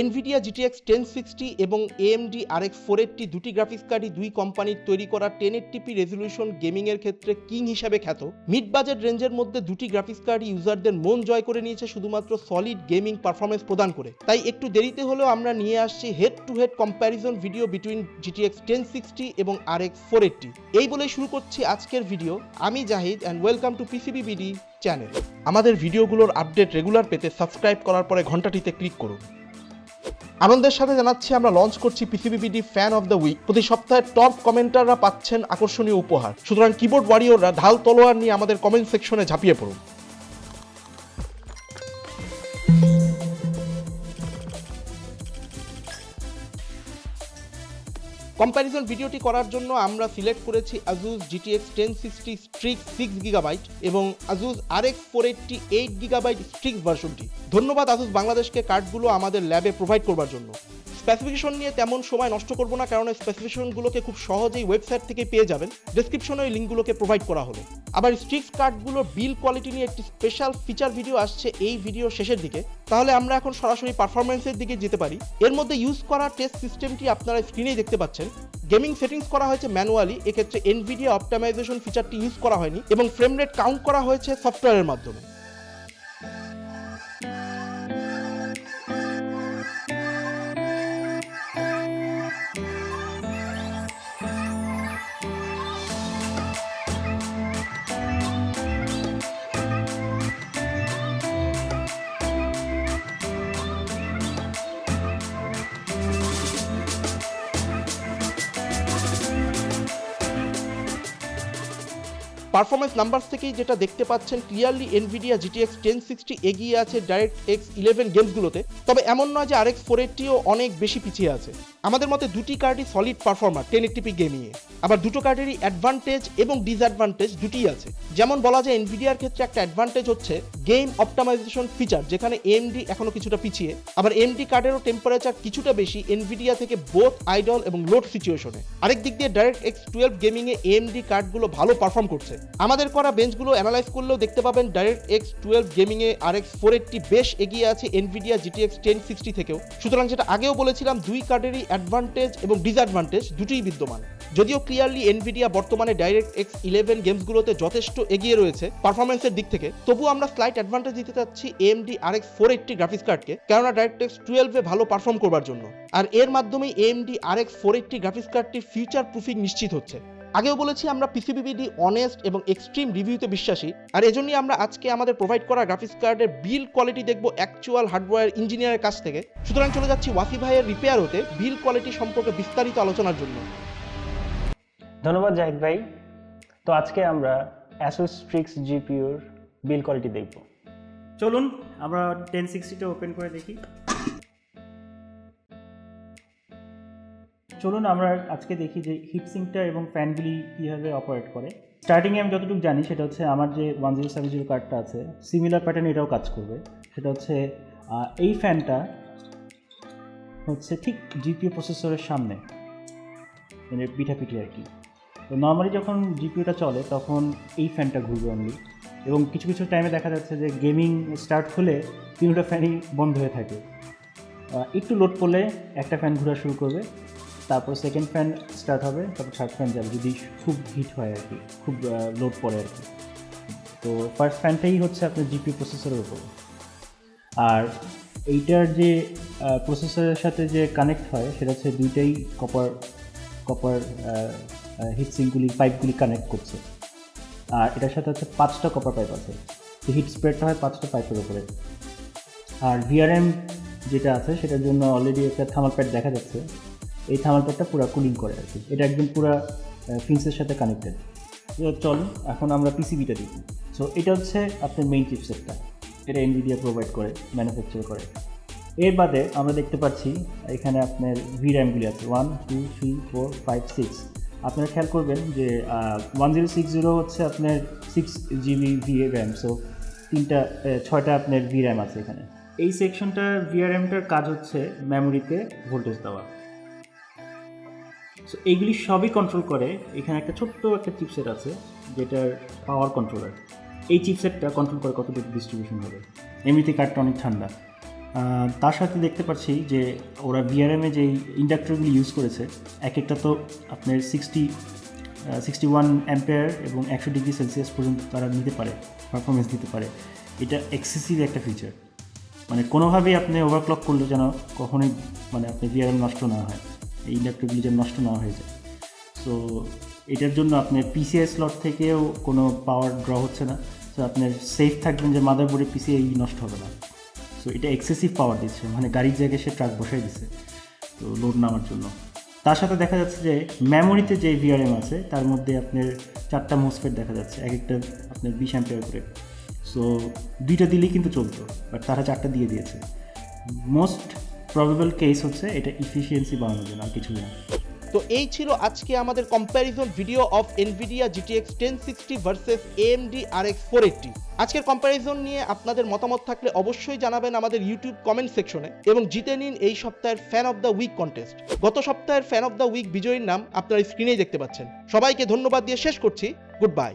Nvidia GTX ten sixty এবং AMD R X four eighty দুটি graphics কার্ডই দুই কোম্পানির তৈরি করা টেন এইটটিপি রেজলিউশন গেমিংয়ের ক্ষেত্রে কিং হিসাবে খ্যাত। মিড বাজেট রেঞ্জের মধ্যে দুটি গ্রাফিক্স কার্ড ইউজারদের মন জয় করে নিয়েছে শুধুমাত্র সলিড গেমিং পারফরমেন্স প্রদান করে। তাই একটু দেরিতে হলেও আমরা নিয়ে আসছি head to head comparison video between GTX ten sixty এবং আর এক্স ফোর এইটটি এই বলে শুরু করছি আজকের ভিডিও আমি Zahid and welcome to PCB BD channel আমাদের ভিডিওগুলোর আপডেট রেগুলার পেতে সাবস্ক্রাইব করার পরে ঘন্টাটিতে ক্লিক করুন। আনন্দের সাথে জানাচ্ছি, আমরা লঞ্চ করছি PCBBD fan of the week প্রতি সপ্তাহে টপ কমেন্টাররা পাচ্ছেন আকর্ষণীয় উপহার। সুতরাং কিবোর্ড ওয়ারিয়ররা ঢাল তলোয়ার নিয়ে আমাদের কমেন্ট সেকশনে ঝাঁপিয়ে পড়ুন। কম্প্যারিজন ভিডিওটি করার জন্য আমরা সিলেক্ট করেছি Asus GTX ten sixty Strix six gigabyte এবং Asus R X four eighty eight gigabyte Strix ভার্সনটি ধন্যবাদ আজুস বাংলাদেশকে কার্ডগুলো আমাদের ল্যাবে প্রোভাইড করবার জন্য। স্পেসিফিকেশন নিয়ে তেমন সময় নষ্ট করব না, কারণ স্পেসিফিকেশনগুলোকে খুব সহজেই ওয়েবসাইট থেকে পেয়ে যাবেন। ডেসক্রিপশনে ওই লিঙ্কগুলোকে প্রোভাইড করা হলো। আবার স্ট্রিক্স কার্ডগুলোর বিল কোয়ালিটি নিয়ে একটি স্পেশাল ফিচার ভিডিও আসছে এই ভিডিও শেষের দিকে। তাহলে আমরা এখন সরাসরি পারফরমেন্সের দিকে যেতে পারি। এর মধ্যে ইউজ করা টেস্ট সিস্টেমটি আপনারা স্ক্রিনেই দেখতে পাচ্ছেন। গেমিং সেটিংস করা হয়েছে ম্যানুয়ালি এক্ষেত্রে এনভিডিয়া অপটামাইজেশন ফিচারটি ইউজ করা হয়নি এবং ফ্রেম রেট কাউন্ট করা হয়েছে সফটওয়্যারের মাধ্যমে। পারফরমেন্স নাম্বার থেকেই যেটা দেখতে পাচ্ছেন clearly Nvidia GTX ten sixty এগিয়ে আছে ডাইরেক্ট এক্স ইলেভেন গেমসগুলোতে তবে এমন নয় যে আর এক্স ফোর এইটটিও অনেক বেশি পিছিয়ে আছে। আমাদের মতে দুটি কার্ডই solid performer ten eighty p গেমিংয়ে আবার দুটো কার্ডেরই অ্যাডভান্টেজ এবং ডিসঅ্যাডভান্টেজ দুটিই আছে। যেমন বলা যায় এনভিডিয়ার ক্ষেত্রে একটা অ্যাডভান্টেজ হচ্ছে গেম অপটামাইজেশন ফিচার যেখানে এমডি এখনও কিছুটা পিছিয়ে। আবার এমডি কার্ডেরও টেম্পারেচার কিছুটা বেশি এনভিডিয়া থেকে বোথ আইডল এবং লোড সিচুয়েশনে আরেক দিক দিয়ে ডাইরেক্ট এক্স টুয়েলভ গেমিংয়ে এমডি কার্ডগুলো ভালো পারফর্ম করছে। আমাদের করা বেঞ্চগুলো অ্যানালাইজ করলেও দেখতে পাবেন ডাইরেক্ট এক্স টুয়েলভ গেমিংয়ে আর এক্স ফোর এইটটি বেশ এগিয়ে আছে এনভিডিয়া জিটিএক্স টেন সিক্সটি থেকেও। সুতরাং যেটা আগেও বলেছিলাম, দুই কার্ডেরই অ্যাডভান্টেজ এবং ডিসঅ্যাডভান্টেজ দুটোই বিদ্যমান। যদিও ক্লিয়ারলি এনভিডিয়া বর্তমানে ডাইরেক্ট এক্স ইলেভেন গেমসগুলোতে যথেষ্ট এগিয়ে রয়েছে পারফরমেন্সের দিক থেকে তবু আমরা স্লাইট অ্যাডভান্টেজ দিতে চাচ্ছি AMD R X four eighty graphics কার্ডকে কেননা ডাইরেক্ট এক্স টুয়েলভে ভালো পারফর্ম করবার জন্য। আর এর মাধ্যমেই AMD R X four eighty graphics কার্ডটির future proofing নিশ্চিত হচ্ছে। আগেও বলেছি আমরা পিসিবিবিডি অনেস্ট এবং এক্সট্রিম রিভিউতে বিশ্বাসী। আর এজন্যই আমরা আজকে আমাদের প্রোভাইড করা গ্রাফিক্স কার্ডের বিল কোয়ালিটি দেখব অ্যাকচুয়াল হার্ডওয়্যার ইঞ্জিনিয়ারের কাছ থেকে। সুতরাং চলে যাচ্ছি ওয়াসি ভাইয়ের রিপেয়ার হতে বিল কোয়ালিটি সম্পর্কে বিস্তারিত আলোচনার জন্য। ধন্যবাদ জাহিদ ভাই। তো আজকে আমরা অ্যাসুস স্ট্রিক্স জিপিউর বিল কোয়ালিটি দেখব। চলুন আমরা টেন সিক্সটিটা ওপেন করে দেখি। চলুন আমরা আজকে দেখি যে হিটসিংটা এবং ফ্যানগুলি কীভাবে অপারেট করে। স্টার্টিংয়ে আমি যতটুকু জানি সেটা হচ্ছে আমার যে ওয়ান জিরো সেভেন জিরো কার্ডটা আছে সিমিলার প্যাটার্ন এটাও কাজ করবে। সেটা হচ্ছে এই ফ্যানটা হচ্ছে ঠিক জিপিও প্রসেসরের সামনে মানে পিঠাপিঠি আর কি। তো নর্মালি যখন জিপিওটা চলে তখন এই ফ্যানটা ঘুরবে অনলি এবং কিছু কিছু টাইমে দেখা যাচ্ছে যে গেমিং স্টার্ট হলে তিনটা ফ্যানই বন্ধ হয়ে থাকে। একটু লোড পড়লে একটা ফ্যান ঘোরা শুরু করবে। তারপর সেকেন্ড ফ্যান স্টার্ট হবে, তারপর থার্ড ফ্যান যাবে, যদি খুব হিট হয় আর কি, খুব লোড পড়ে আর কি। তো ফার্স্ট ফ্যানটাই হচ্ছে আপনার জিপি প্রসেসরের উপরে। আর এইটার যে প্রসেসরের সাথে যে কানেক্ট হয়, সেটা হচ্ছে দুইটাই কপার কপার হিটসিংগুলি পাইপগুলি কানেক্ট করছে। আর এটার সাথে হচ্ছে পাঁচটা কপার পাইপ আছে। তো হিট স্প্রেডটা হয় পাঁচটা পাইপের উপরে। আর ভিআরএম যেটা আছে, সেটার জন্য অলরেডি একটা থার্মাল প্যাড দেখা যাচ্ছে। এই থার্মাল প্যাডটা পুরো কুলিং করে আর কি। এটা একদম পুরো ফিন্সের সাথে কানেক্টেড চলুন এখন আমরা পিসিবিটা দেখি। সো এটা হচ্ছে আপনার মেইন চিপসেটটা এটা এনভিডিয়া প্রোভাইড করে ম্যানুফ্যাকচার করে। এর বাদে আমরা দেখতে পাচ্ছি, এখানে আপনার ভির্যামগুলি আছে। One two three four five six আপনারা খেয়াল করবেন যে ওয়ান জিরো সিক্স জিরো হচ্ছে আপনার six GB V RAM so তিনটা ছয়টা আপনার ভি র্যাম আছে এখানে। এই সেকশনটা ভিআরএমটার কাজ হচ্ছে মেমোরিতে ভোল্টেজ দেওয়া। সো এইগুলি সবই কন্ট্রোল করে। এখানে একটা ছোট্ট একটা চিপসেট আছে, যেটার পাওয়ার কন্ট্রোলার এই চিপসেটটা কন্ট্রোল করে কতটুকু ডিস্ট্রিবিউশন হবে। এমনিতে কার্ডটা অনেক ঠান্ডা। তার সাথে দেখতে পাচ্ছি যে ওরা ভিআরএমে যে ইন্ডাক্টরগুলি ইউজ করেছে এক একটা তো আপনার সিক্সটি সিক্সটি ওয়ান অ্যাম্পেয়ার এবং একশো ডিগ্রি সেলসিয়াস পর্যন্ত তারা নিতে পারে পারফরমেন্স দিতে পারে। এটা এক্সেসিভ একটা ফিচার মানে কোনোভাবেই আপনি ওভারক্লক করলে যেন কখনোই মানে আপনি ভিআরএম নষ্ট না হয়। এই ইন্ডাক্টরগুলি যেন নষ্ট না হয়ে যায়। সো এটার জন্য আপনার পিসিআই স্লট থেকেও কোনো পাওয়ার ড্র হচ্ছে না। সো আপনার সেফ থাকবেন যে মাদারবোর্ডে পিসিআই নষ্ট হবে না। সো এটা এক্সেসিভ পাওয়ার দিচ্ছে। মানে গাড়ির জায়গায় সে ট্রাক বসাই দিচ্ছে তো লোড নামার জন্য। তার সাথে দেখা যাচ্ছে যে মেমোরিতে যে ভিআরএম আছে, তার মধ্যে আপনার চারটা মোসফেট দেখা যাচ্ছে। এক একটা আপনার বিশ অ্যাম্পিয়ার করে। সো দুইটা দিলেই কিন্তু চলতো। বাট তারা চারটা দিয়ে দিয়েছে। মোস্ট প্রবেবল কেস হচ্ছে এটা ইফিসিয়েন্সি বাড়ানোর জন্য, আর কিছু না। তো এই ছিল আজকে আমাদের comparison video of Nvidia GTX ten sixty versus AMD R X four eighty আজকের কম্প্যারিজন নিয়ে আপনাদের মতামত থাকলে অবশ্যই জানাবেন আমাদের ইউটিউব কমেন্ট সেকশনে এবং জিতে নিন এই সপ্তাহের fan of the week contest গত সপ্তাহের ফ্যান অফ দ্য উইক বিজয়ীর নাম আপনারা স্ক্রিনেই দেখতে পাচ্ছেন। সবাইকে ধন্যবাদ দিয়ে শেষ করছি। Good bye